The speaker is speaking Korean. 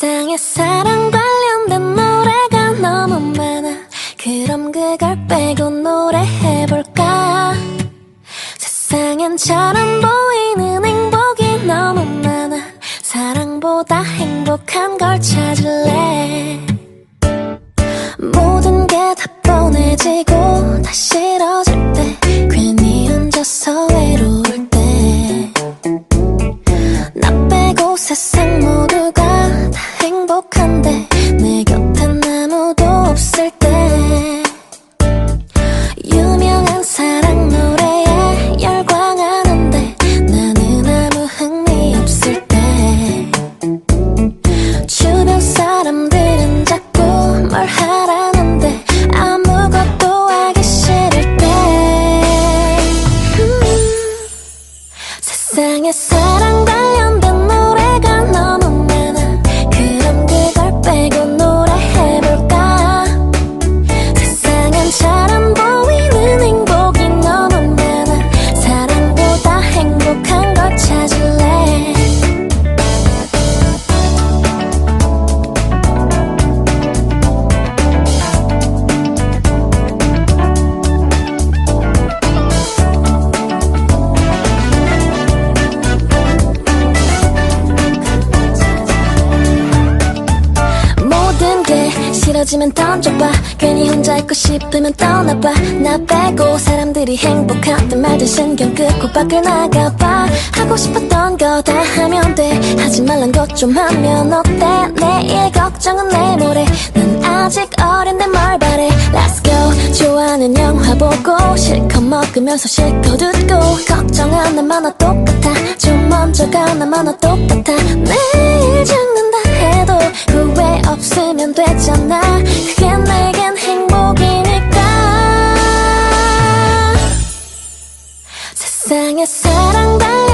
세상에 사랑 관련된 노래가 너무 많아. 그럼 그걸 빼고 노래해볼까? 세상엔 잘안 보이 세상에 사 싫어지면 던져봐. 괜히 혼자 있고 싶으면 떠나봐. 나 빼고 사람들이 행복하든 말든 신경 끄고 밖을 나가봐. 하고 싶었던 거 다 하면 돼. 하지 말란 것 좀 하면 어때? 내일 걱정은 내일 모레. 난 아직 어린데 뭘 바래. Let's go. 좋아하는 영화 보고 실컷 먹으면서 실컷 웃고. 걱정 하나 많아 똑같아. 좀 먼저 가나 많아 똑같아 되잖아. 그게 내겐 행복이니까. 세상에 사랑 관